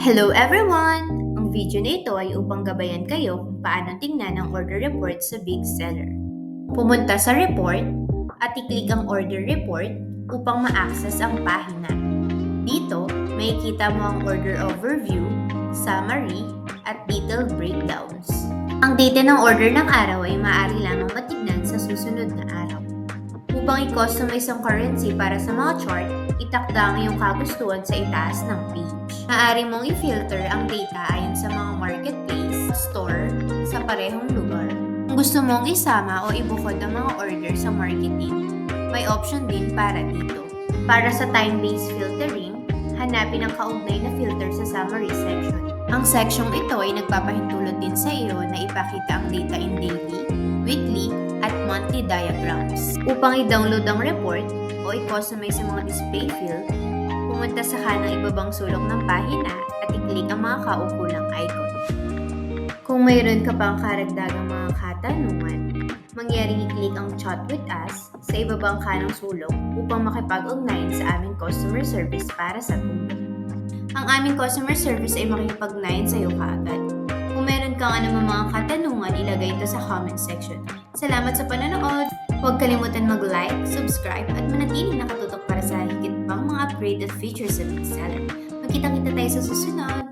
Hello everyone! Ang video na ito ay upang gabayan kayo kung paano tingnan ang order report sa Big Seller. Pumunta sa report at i-click ang order report upang ma-access ang pahina. Dito, makikita mo ang order overview, summary, at detailed breakdowns. Ang data ng order ng araw ay maaari lamang matignan sa susunod na araw. Upang i-customize ang currency para sa mga chart, itakda ang iyong kagustuhan sa itaas ng page. Maaari mong i-filter ang data ayon sa mga marketplace, store, sa parehong lugar. Kung gusto mong isama o ibukod ang mga order sa marketing, may option din para dito. Para sa time-based filtering, hanapin ang kaugnay na filter sa summary section. Ang sectionng ito ay nagpapahintulot din sa iyo na ipakita ang data in daily, weekly, at monthly diagrams. Upang i-download ang report o i-customize ang mga display field, pumunta sa kanang ibabang sulok ng pahina at i-click ang mga kaukulang icon. Kung mayroon ka pang karagdagang mga katanungan, mangyaring i-click ang Chat with Us sa ibabang kanang sulok upang makipag-ugnayan sa aming customer service para sa tulong. Ang aming customer service ay makikipag-ugnayan sa iyo kaagad. Meron kang anumang mga katanungan, ilagay ito sa comment section. Salamat sa panonood! Huwag kalimutan mag-like, subscribe, at manatiling nakatutok para sa higit pang mga upgraded features sa Big Seller. Magkita-kita tayo sa susunod!